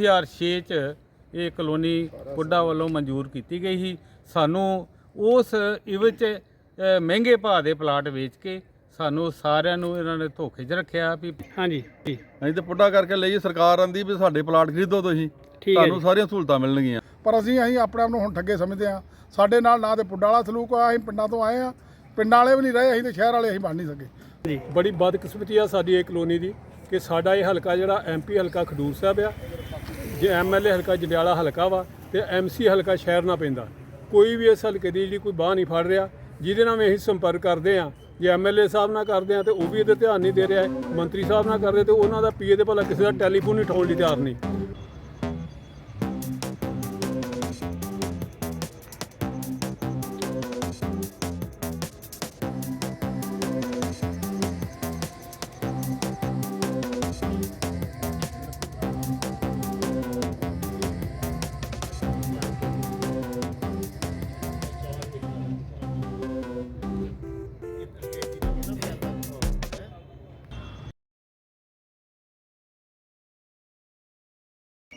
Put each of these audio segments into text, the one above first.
2006 ਚ ਇਹ ਕਲੋਨੀ ਪੁੱਡਾ ਵੱਲੋਂ ਮਨਜ਼ੂਰ ਕੀਤੀ ਗਈ ਸੀ। ਸਾਨੂੰ ਉਸ ਇਵਜ ਅ, ਮਹਿੰਗੇ ਭਾਅ ਦੇ ਪਲਾਟ ਵੇਚ ਕੇ ਸਾਨੂੰ ਸਾਰਿਆਂ ਨੂੰ ਇਹਨਾਂ ਨੇ ਧੋਖੇ 'ਚ ਰੱਖਿਆ ਵੀ ਹਾਂਜੀ। ਜੀ ਅਸੀਂ ਤੇ ਪੁੱਡਾ ਕਰਕੇ ਲਈ ਸਰਕਾਰ ਆਂਦੀ ਵੀ ਸਾਡੇ ਪਲਾਟ ਖਰੀਦੋ ਤੁਸੀਂ। ਠੀਕ ਹੈ ਤੁਹਾਨੂੰ ਸਾਰੀਆਂ ਸਹੂਲਤਾਂ ਮਿਲਣਗੀਆਂ। ਪਰ ਅਸੀਂ ਅਸੀਂ ਆਪਣੇ ਆਪ ਨੂੰ ਹੁਣ ਠੱਗੇ ਸਮਝਦੇ ਆ ਸਾਡੇ ਨਾਲ ਨਾ ਤੇ ਪੁੱਡਾ ਵਾਲਾ ਸਲੂਕ ਆ ਅਸੀਂ ਪਿੰਡਾਂ ਤੋਂ ਆਏ ਆ ਪਿੰਡਾਂ ਵਾਲੇ ਵੀ ਨਹੀਂ ਰਹੇ ਅਸੀਂ ਤੇ ਸ਼ਹਿਰ ਵਾਲੇ ਅਸੀਂ ਬਣ ਨਹੀਂ ਸਕੇ। ਜੀ। ਬੜੀ ਬਦਕਿਸਮਤੀ ਆ ਸਾਡੀ ਇਹ ਕਲੋਨੀ ਦੀ ਕਿ ਸਾਡਾ ਇਹ ਹਲਕਾ ਜਿਹੜਾ ਐਮਪੀ ਹਲਕਾ ਖਡੂਰ ਸਾਹਿਬ ਆ ਜੇ ਐਮਐਲਏ ਹਲਕਾ ਜੰਡਿਆਲਾ ਹਲਕਾ ਵਾ ਤੇ ਐਮਸੀ ਹਲਕਾ ਸ਼ਹਿਰ ਨਾਲ ਪੈਂਦਾ। ਕੋਈ ਵੀ ਇਸ ਹਲਕੇ ਦੀ ਜਿਹੜੀ ਕੋਈ ਬਾਹ ਨਹੀਂ ਫੜ ਰਿਹਾ, ਜਿਹਦੇ ਨਾਲ ਵੀ ਅਸੀਂ ਸੰਪਰਕ ਕਰਦੇ ਆ ਜੇ ਐਮਐਲਏ ਸਾਹਿਬ ਨਾਲ ਕਰਦੇ ਆ ਤੇ ਉਹ ਵੀ ਇਹਦੇ ਧਿਆਨ ਨਹੀਂ ਦੇ ਰਿਹਾ ਮੰਤਰੀ ਸਾਹਿਬ ਨਾਲ ਕਰਦੇ ਤੇ ਉਹਨਾਂ ਦਾ ਪੀਏ ਦੇ ਭਲਾ ਕਿਸੇ ਦਾ ਟੈਲੀਫੋਨ ਨਹੀਂ ਉਠਾਉਣ ਲਈ ਤਿਆਰ ਨਹੀਂ।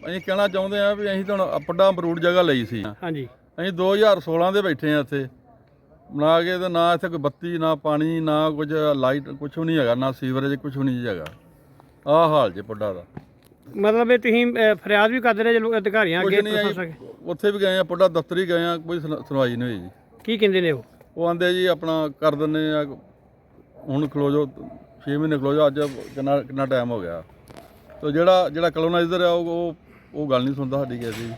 ਅਸੀਂ ਕਹਿਣਾ ਚਾਹੁੰਦੇ ਆ ਵੀ ਅਸੀਂ ਤਾਂ ਹੁਣ ਪੁੱਡਾ ਅਮਰੂਦ ਜਗ੍ਹਾ ਲਈ ਸੀ। ਹਾਂਜੀ। ਅਸੀਂ 2016 ਦੇ ਬੈਠੇ ਆ ਇੱਥੇ। ਬਣਾ ਕੇ ਤੇ ਨਾ ਇੱਥੇ ਕੋਈ ਬੱਤੀ ਨਾ ਪਾਣੀ ਨਾ ਕੁਝ ਲਾਈਟ ਕੁਝ ਵੀ ਨਹੀਂ ਹੈਗਾ ਨਾ ਸੀਵਰੇਜ ਕੁਝ ਵੀ ਨਹੀਂ ਹੈਗਾ। ਆਹ ਹਾਲ ਜੇ ਪੁੱਡਾ ਦਾ। ਮਤਲਬ ਇਹ ਤੁਸੀਂ ਅਹ, ਫਰਿਆਦ ਵੀ ਕਰਦੇ ਰਹੇ ਜਦੋਂ ਅਧਿਕਾਰੀਆਂ ਕੁਝ ਅੱਗੇ ਨਹੀਂ ਪ੍ਰਸ਼ਾਸਨ ਆਈ ਉੱਥੇ ਵੀ ਗਏ ਆ ਪੁੱਡਾ ਦਫ਼ਤਰ ਹੀ ਗਏ ਆ ਕੋਈ ਸੁਣ- ਸੁਣਵਾਈ ਨਹੀਂ ਹੋਈ ਜੀ। ਕੀ ਕਹਿੰਦੇ ਨੇ ਉਹ? ਉਹ ਆਂਦੇ ਜੀ ਆਪਣਾ ਕਰ ਦਿੰਦੇ ਆ ਹੁਣ ਖਲੋ ਜਾਓ 6 ਮਹੀਨੇ ਖਲੋ ਜਾਓ ਅੱਜ ਕਿੰਨਾ ਕਿੰਨਾ ਟਾਈਮ ਹੋ ਗਿਆ। ਤੇ ਜਿਹੜਾ ਜਿਹੜਾ ਕਲੋਨਾਈਜ਼ਰ ਆ ਉਹ ਉਹ- ਉਹ ਗੱਲ ਨਹੀਂ ਸੁਣਦਾ ਸਾਡੀ ਕਿਸੇ ਦੀ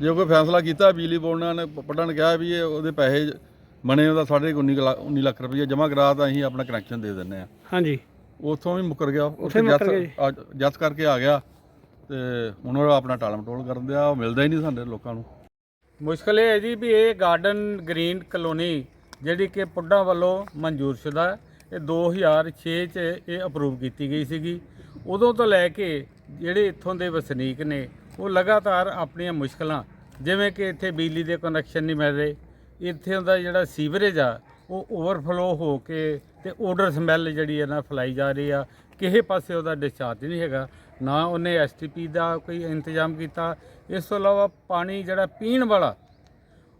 ਜੇ ਕੋਈ ਫੈਸਲਾ ਕੀਤਾ ਬਿਜਲੀ ਬੋਰਡ ਨੇ ਪੱਡਾ ਨੇ ਕਿਹਾ ਵੀ ਇਹ ਉਹਦੇ ਪੈਸੇ ਬਣੇ ਉਹਦਾ ਸਾਡੇ 19 ਲੱਖ 19 ਲੱਖ ਰੁਪਏ ਜਮ੍ਹਾਂ ਕਰਾ ਤਾਂ ਅਸੀਂ ਆਪਣਾ ਕਨੈਕਸ਼ਨ ਦੇ ਦਿੰਦੇ ਆ ਹਾਂਜੀ। ਉੱਥੋਂ ਵੀ ਮੁੱਕਰ ਗਿਆ ਉੱਥੇ ਮੁੱਕਰ ਗਿਆ ਜੀ। ਜੱਸ- ਜੱਸ ਕਰਕੇ ਆ ਗਿਆ ਤੇ ਹੁਣ ਉਹ ਆਪਣਾ ਟਾਲਮ ਟੋਲ ਕਰਨ ਦਿਆ ਉਹ ਮਿਲਦਾ ਹੀ ਨਹੀਂ ਸਾਡੇ ਲੋਕਾਂ ਨੂੰ। ਮੁਸ਼ਕਲ ਇਹ ਹੈ ਜੀ ਵੀ ਇਹ ਗਾਰਡਨ ਗ੍ਰੀਨ ਕਲੋਨੀ ਜਿਹੜੀ ਕਿ ਪੁੱਡਾ ਵੱਲੋਂ ਮਨਜ਼ੂਰਸ਼ੁਦਾ ਹੈ ਇਹ 2006 ਚ ਇਹ ਅਪਰੂਵ ਕੀਤੀ ਗਈ ਸੀਗੀ। ਉਦੋਂ ਤੋਂ ਲੈ ਕੇ ਜਿਹੜੇ ਇੱਥੋਂ ਦੇ ਵਸਨੀਕ ਨੇ, ਉਹ ਲਗਾਤਾਰ ਆਪਣੀਆਂ ਮੁਸ਼ਕਲਾਂ, ਜਿਵੇਂ ਕਿ ਇੱਥੇ ਬਿਜਲੀ ਦੇ ਕਨੈਕਸ਼ਨ ਨਹੀਂ ਮਿਲ ਰਹੇ, ਇੱਥੇ ਦਾ ਜਿਹੜਾ ਸੀਵਰੇਜ ਆ, ਉਹ ਓਵਰਫਲੋ ਹੋ ਕੇ ਤੇ ਓਡਰ ਸਮੈਲ ਜਿਹੜੀ ਹੈ ਨਾ ਫਲਾਈ ਜਾ ਰਹੀ ਆ, ਕਿਸੇ ਪਾਸੇ ਉਹਦਾ ਡਿਸਚਾਰਜ ਨਹੀਂ ਹੈਗਾ, ਨਾ ਉਹਨੇ ਐਸਟੀਪੀ ਦਾ ਕੋਈ ਇੰਤਜ਼ਾਮ ਕੀਤਾ। ਇਸ ਤੋਂ ਇਲਾਵਾ ਪਾਣੀ ਜਿਹੜਾ ਪੀਣ ਵਾਲਾ,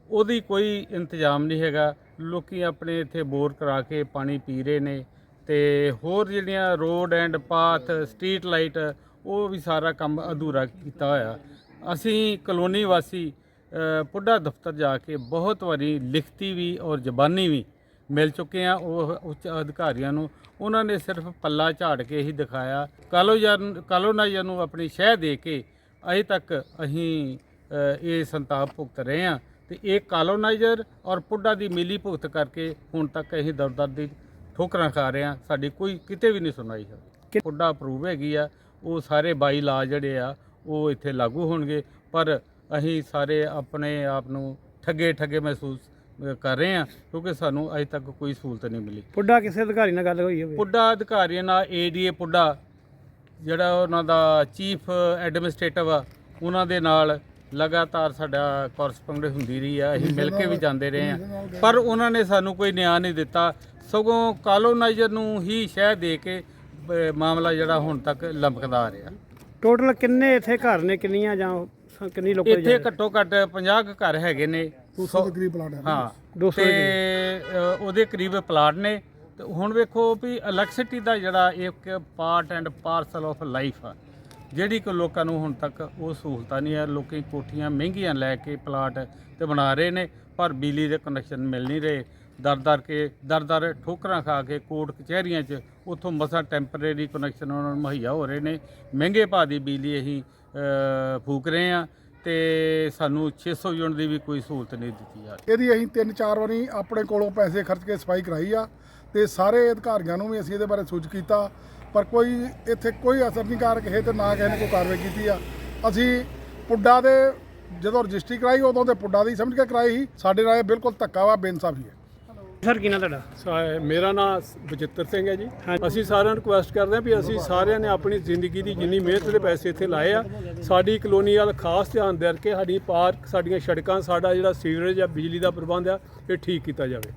ਉਹਦੀ ਕੋਈ ਇੰਤਜ਼ਾਮ ਨਹੀਂ ਹੈਗਾ। ਲੋਕੀ ਆਪਣੇ ਇੱਥੇ ਬੋਰ ਕਰਾ ਕੇ ਪਾਣੀ ਪੀ ਰਹੇ ਨੇ ਤੇ ਹੋਰ ਜਿਹੜੀਆਂ road and path street light ਉਹ ਵੀ ਸਾਰਾ ਕੰਮ ਅਧੂਰਾ ਕੀਤਾ ਹੋਇਆ। ਅਸੀਂ ਕਲੋਨੀ ਵਾਸੀ ਪੁੱਡਾ ਦਫ਼ਤਰ ਜਾ ਕੇ ਬਹੁਤ ਵਾਰੀ ਲਿਖਤੀ ਵੀ ਔਰ ਜ਼ਬਾਨੀ ਵੀ ਮਿਲ ਚੁੱਕੇ ਆ। ਉਹ ਉੱਚ ਅਧਿਕਾਰੀਆਂ ਨੂੰ ਉਹਨਾਂ ਨੇ ਸਿਰਫ ਪੱਲਾ ਝਾੜ ਕੇ ਹੀ ਦਿਖਾਇਆ। ਕਾਲੋਜਰ ਕਾਲੋਨਾਈਜ਼ਰ ਨੂੰ ਆਪਣੀ ਸ਼ਹਿ ਦੇ ਕੇ ਅਜੇ ਤੱਕ ਅਸੀਂ ਇਹ ਸੰਤਾਪ ਭੁਗਤ ਰਹੇ ਆ। ਤੇ ਇਹ ਕਾਲੋਨਾਈਜ਼ਰ ਔਰ ਪੁੱਡਾ ਦੀ ਮਿਲੀ ਭੁਗਤ ਕਰਕੇ ਹੁਣ ਤੱਕ ਅਸੀਂ ਦਰ ਦਰ ਦੀ ਠੋਕਰਾਂ ਖਾ ਰਹੇ ਆ। ਸਾਡੀ ਕੋਈ ਕਿਤੇ ਵੀ ਨਹੀਂ ਸੁਣਾਈ। ਹੈ ਪੁੱਡਾ ਅਪਰੂਵ ਹੈਗੀ ਆ। ਉਹ ਸਾਰੇ ਬਾਈ ਲਾ ਜਿਹੜੇ ਆ ਉਹ ਇੱਥੇ ਲਾਗੂ ਹੋਣਗੇ। ਪਰ ਅਸੀਂ ਸਾਰੇ ਆਪਣੇ ਆਪ ਨੂੰ ਠੱਗੇ ਠੱਗੇ ਮਹਿਸੂਸ ਕਰ ਰਹੇ ਆ ਕਿਉਂਕਿ ਸਾਨੂੰ ਅਜੇ ਤੱਕ ਕੋਈ ਸਹੂਲਤ ਨਹੀਂ ਮਿਲੀ। ਪੁੱਡਾ ਕਿਸੇ ਅਧਿਕਾਰੀ ਨਾਲ ਗੱਲ ਹੋਈ ਹੋਵੇ? ਪੁੱਡਾ ਅਧਿਕਾਰੀਆਂ ਨਾਲ ਏਡੀਏ ਪੁੱਡਾ ਜਿਹੜਾ ਉਹਨਾਂ ਦਾ ਚੀਫ ਐਡਮਿਨਿਸਟ੍ਰੇਟਿਵ ਆ ਉਹਨਾਂ ਦੇ ਨਾਲ ਲਗਾਤਾਰ ਸਾਡਾ ਕੋਰਸਪੋਂਡੈਂਸ ਹੁੰਦੀ ਰਹੀ ਆ ਅਸੀਂ ਮਿਲ ਕੇ ਵੀ ਜਾਂਦੇ ਰਹੇ ਆ ਪਰ ਉਹਨਾਂ ਨੇ ਸਾਨੂੰ ਕੋਈ ਨਿਆਂ ਨਹੀਂ ਦਿੱਤਾ। ਸਗੋਂ ਕਾਲੋਨਾਈਜ਼ਰ ਨੂੰ ਹੀ ਸ਼ਹਿ ਦੇ ਕੇ ਮਾਮਲਾ ਜਿਹੜਾ ਹੁਣ ਤੱਕ ਲੰਬਕਦਾ ਆ ਰਿਹਾ। ਟੋਟਲ ਕਿੰਨੇ ਇੱਥੇ ਘਰ ਨੇ ਕਿੰਨੀਆਂ ਜਾਂ ਸ- ਕਿੰਨੀ ਲੋਕਾਂ ਦੀ ਇੱਥੇ ਘੱਟੋ ਘੱਟ 50 ਕੁ ਘਰ ਹੈਗੇ ਨੇ। 200 ਦੇ ਕਰੀਬ ਪਲਾਟ ਹੈ ਹਾਂ 200 ਤੇ ਅ, ਉਹਦੇ ਕਰੀਬ ਪਲਾਟ ਨੇ। ਤੇ ਹੁਣ ਵੇਖੋ ਵੀ ਇਲੈਕਟ੍ਰਿਸਿਟੀ ਦਾ ਜਿਹੜਾ ਇੱਕ part and parcel of life ਆ ਜਿਹੜੀ ਕਿ ਲੋਕਾਂ ਨੂੰ ਹੁਣ ਤੱਕ ਉਹ ਸਹੂਲਤਾਂ ਨਹੀਂ ਹੈ ਲੋਕੀ ਕੋਠੀਆਂ ਮਹਿੰਗੀਆਂ ਲੈ ਕੇ ਪਲਾਟ ਤੇ ਬਣਾ ਰਹੇ ਨੇ ਪਰ ਬਿਜਲੀ ਦੇ ਕਨੈਕਸ਼ਨ ਮਿਲ ਨਹੀਂ ਰਹੇ। ਦਰ ਦਰ ਕੇ, ਦਰ ਦਰ ਠੋਕਰਾਂ ਖਾ ਕੇ ਕੋਰਟ ਕਚਹਿਰੀਆਂ 'ਚ, ਉੱਥੋਂ ਮਸਾ ਟੈਂਪਰੇਰੀ ਕਨੈਕਸ਼ਨ ਉਹਨਾਂ ਨੂੰ ਮੁਹੱਈਆ ਹੋ ਰਹੇ ਨੇ। ਮਹਿੰਗੇ ਭਾਅ ਦੀ ਬਿਜਲੀ ਅਸੀਂ ਫੂਕ ਰਹੇ ਆ ਤੇ ਸਾਨੂੰ 600 ਯੂਨਿਟ ਦੀ ਵੀ ਕੋਈ ਸਹੂਲਤ ਨਹੀਂ ਦਿੱਤੀ ਜਾ ਰਹੀ। ਇਹਦੀ ਅਸੀਂ ਤਿੰਨ ਚਾਰ ਵਾਰੀ ਆਪਣੇ ਕੋਲੋਂ ਪੈਸੇ ਖਰਚ ਕੇ ਸਫ਼ਾਈ ਕਰਾਈ ਆ ਤੇ ਸਾਰੇ ਅਧਿਕਾਰੀਆਂ ਨੂੰ ਵੀ ਅਸੀਂ ਇਹਦੇ ਬਾਰੇ ਸੂਚ ਕੀਤਾ, ਪਰ ਕੋਈ ਇੱਥੇ ਕੋਈ ਅਸਰ ਨਹੀਂ ਕਰ ਕਿਸੇ ਤੇ ਨਾ ਕਿਸੇ ਨੇ ਕੋਈ ਕਾਰਵਾਈ ਕੀਤੀ ਆ। ਅਸੀਂ ਪੁੱਡਾ ਦੇ ਜਦੋਂ ਰਜਿਸਟਰੀ ਕਰਾਈ, ਉਦੋਂ ਤੇ ਪੁੱਡਾ ਦੀ ਸਮਝ ਕੇ ਕਰਾਈ ਸੀ। ਸਾਡੇ ਨਾਲ ਬਿਲਕੁਲ ਧੱਕਾ ਵਾ, ਬੇਇਨਸਾਫੀ ਹੈ। ਸਰ, ਕੀ ਨਾਂ ਤੁਹਾਡਾ ਸਾ- ਮੇਰਾ ਨਾਮ ਬਚਿੱਤਰ ਸਿੰਘ ਹੈ ਜੀ ਹਾਂਜੀ। ਅਸੀਂ ਸਾਰਿਆਂ ਨੂੰ ਰਿਕੁਐਸਟ ਕਰਦੇ ਹਾਂ ਵੀ ਅਸੀਂ ਸਾਰਿਆਂ ਨੇ ਆਪਣੀ ਜ਼ਿੰਦਗੀ ਦੀ ਜਿੰਨੀ ਮਿਹਨਤ ਦੇ ਪੈਸੇ ਇੱਥੇ ਲਾਏ ਆ, ਸਾਡੀ ਕਲੋਨੀ ਵੱਲ ਖਾਸ ਧਿਆਨ ਦੇ ਕੇ ਸਾਡੀ ਪਾਰਕ, ਸਾਡੀਆਂ ਸੜਕਾਂ, ਸਾਡਾ ਜਿਹੜਾ ਸੀਵਰੇਜ ਆ, ਬਿਜਲੀ ਦਾ ਪ੍ਰਬੰਧ ਆ, ਇਹ ਠੀਕ ਕੀਤਾ ਜਾਵੇ